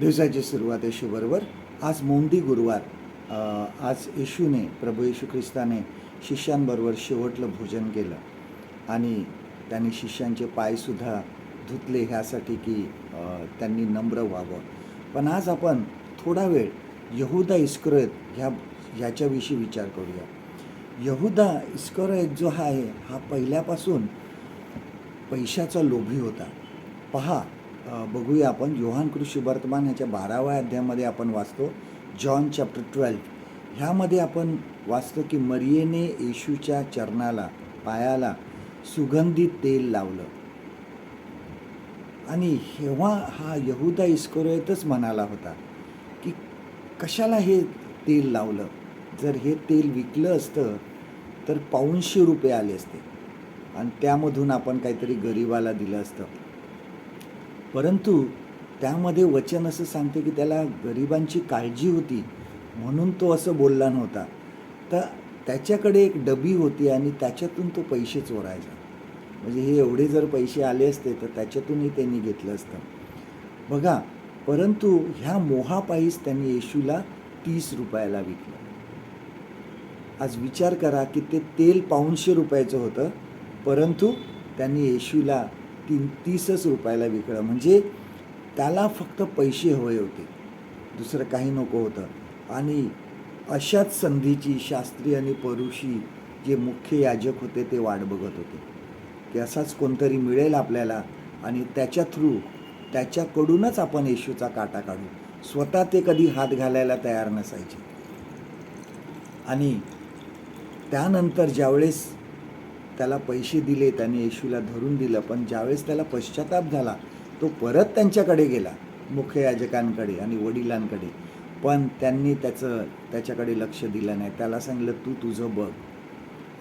दिवसाची सुरुवात येशूबरोबर आज मोंडी गुरुवार. आज येशूने प्रभू येशू ख्रिस्ताने शिष्यांबरोबर शेवटलं भोजन केलं. आणि त्यांनी शिष्यांचे पायसुद्धा धुतले ह्यासाठी की त्यांनी नम्र व्हावं. पण आज आपण थोडा वेळ यहुदा इस्करत ह्या ह्याच्याविषयी विचार करूया. यहुदा इस्करोयत जो आहे हा पहिल्यापासून पैशाचा लोभी होता. पहा बघूया आपण. योहान कृषी वर्तमान ह्याच्या बाराव्या अध्यायामध्ये आपण वाचतो. John chapter twelve. ह्यामध्ये आपण वाचतो की मरियेने येशूच्या चरणाला पायाला सुगंधित तेल लावलं. आणि हेव्हा हा यहुदा इस्कोरेतच म्हणाला होता की कशाला हे तेल लावलं? जर हे तेल विकलं असतं तर पाऊणशे रुपये आले असते. आणि त्यामधून आपण काहीतरी गरिबाला दिलं असतं. परंतु त्यामध्ये वचन असं सांगते की त्याला गरिबांची काळजी होती म्हणून तो असं बोलला नव्हता. तर त्याच्याकडे एक डबी होती आणि त्याच्यातून तो पैसे चोरायचा. म्हणजे हे एवढे जर पैसे आले असते तर त्याच्यातूनही त्यांनी घेतलं असतं. बघा परंतु ह्या मोहापायीच त्यांनी येशूला तीस रुपयाला विकलं. आज विचार करा की ते तेल पाऊणशे रुपयाचं होतं परंतु त्यांनी येशूला तीन तीसच रुपयाला विकलं म्हणजे त्याला फक्त पैसे हवे होते. दुसरं काही नको होतं. आणि अशाच संधीची शास्त्री आणि परुषी जे मुख्य याजक होते ते वाट बघत होते. की असाच कोणतरी मिळेल आपल्याला आणि त्याच्या थ्रू त्याच्याकडूनच आपण येशूचा काटा काढू. स्वतः ते कधी हात घालायला तयार नसायचे. आणि त्यानंतर ज्यावेळेस त्याला पैसे दिले त्याने येशूला धरून दिलं पण ज्यावेळेस त्याला पश्चाताप झाला तो परत त्यांच्याकडे गेला मुख्य याजकांकडे आणि वडिलांकडे. पण त्यांनी त्याचं त्याच्याकडे लक्ष दिलं नाही. त्याला सांगितलं तू तुझं बघ.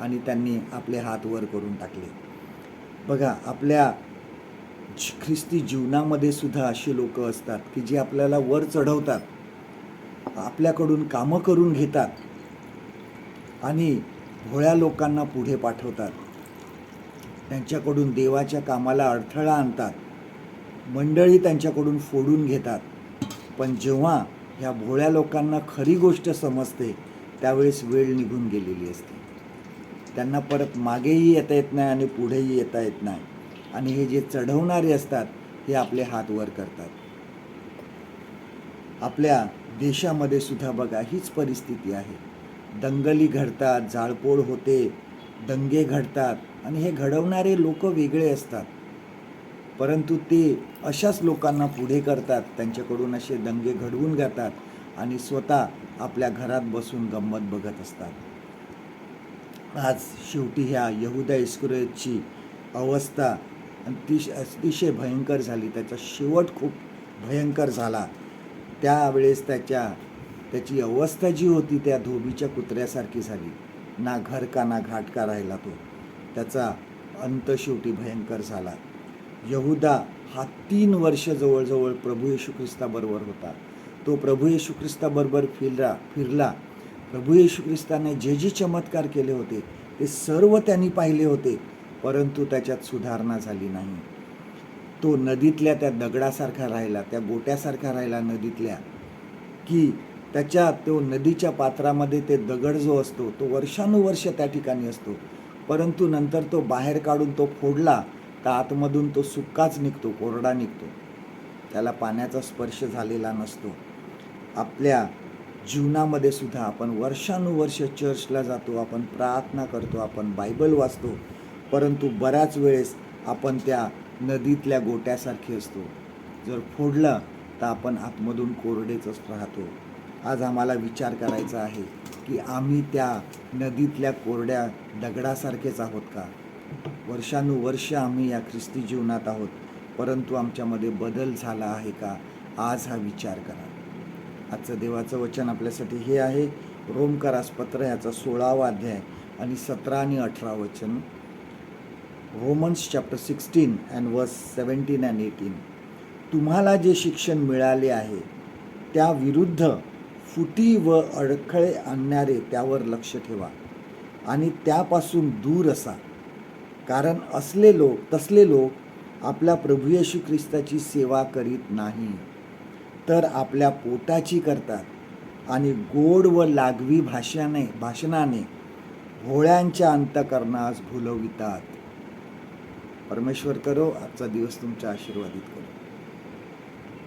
आणि त्यांनी आपले हात वर करून टाकले. बघा आपल्या ख्रिस्ती जीवनामध्ये सुद्धा अशी लोक असतात की जी आपल्याला वर चढवतात आपल्याकडून कामं करून घेतात आणि भोळ्या लोकांना पुढे पाठवतात. त्यांच्याकडून देवाच्या कामाला अडथळा आणतात. मंडळी त्यांच्याकडून फोडून घेतात. पण जेव्हा ह्या भोळ्या लोकांना खरी गोष्ट समजते त्यावेळेस वेळ निघून गेलेली असते. त्यांना परत मागेही येता येत नाही आणि पुढेही येता येत नाही. आणि हे जे चढवणारे असतात हे आपले हात वर करतात. आपल्या देशामध्ये सुद्धा बघा हीच परिस्थिती आहे. दंगली घडतात जाळपोळ होते दंगे घडतात. आणि हे घडवणारे लोक वेगळे असतात. परंतु ते अशाच लोकांना पुढे करतात त्यांच्याकडून असे दंगे घडवून घेतात आणि स्वतः आपल्या घरात बसून गंमत बघत असतात. आज शेवटी ह्या यहुदा इस्कुरेची अवस्था अतिशय अतिशय भयंकर झाली. त्याचा शेवट खूप भयंकर झाला. त्यावेळेस त्याच्या त्याची अवस्था जी होती त्या धोबीच्या कुत्र्यासारखी झाली. ना घर का ना घाट का राहिला तो. त्याचा अंत शेवटी भयंकर झाला. यहुदा हा तीन वर्ष जवळजवळ प्रभू येशू ख्रिस्ताबरोबर होता. तो प्रभू येशू ख्रिस्ताबरोबर फिरला फिरला. प्रभू येशू ख्रिस्ताने जे जे चमत्कार केले होते ते सर्व त्यांनी पाहिले होते परंतु त्याच्यात सुधारणा झाली नाही. तो नदीतल्या त्या दगडासारखा राहिला त्या गोट्यासारखा राहिला नदीतल्या की त्याच्या तो नदीच्या पात्रामध्ये ते दगड जो असतो तो वर्षानुवर्ष त्या ठिकाणी असतो. परंतु नंतर तो बाहेर काढून तो फोडला तर आतमधून तो सुक्काच निघतो कोरडा निघतो. त्याला पाण्याचा स्पर्श झालेला नसतो. आपल्या जीवनामध्ये सुद्धा आपण वर्षानुवर्ष चर्चला जातो आपण प्रार्थना करतो आपण बायबल वाचतो परंतु बऱ्याच वेळेस आपण त्या नदीतल्या गोट्यासारखे असतो. जर फोडलं तर आपण आतमधून कोरडेच राहतो. आज आम्हाला विचार करायचा आहे की आम्ही त्या नदीतल्या कोरड्या दगडासारखेच आहोत का? वर्षानुवर्ष आम्ही या ख्रिस्ती जीवनात आहोत परंतु आमच्यामध्ये बदल झाला आहे का? आज हा विचार करा. आजचं देवाचं वचन आपल्यासाठी हे आहे. रोमकारास पत्र ह्याचा सोळावा अध्याय आणि सतरा आणि अठरा वचन. Romans chapter sixteen and verse seventeen and eighteen तुम्हाला जे शिक्षण मिळाले आहे त्या विरुद्ध फुटी व अडखळे आणणारे त्यावर लक्ष ठेवा आणि त्यापासून दूर असा. कारण असले लोक तसले लोक आपल्या प्रभू येशू ख्रिस्ताची सेवा करीत नाही तर आपल्या पोटाची करतात आणि गोड व लागवी भाषाने भाषणाने भोळ्यांच्या अंतकरणास भुलवितात. परमेश्वर करो आजचा दिवस तुमच्या आशीर्वादित करो.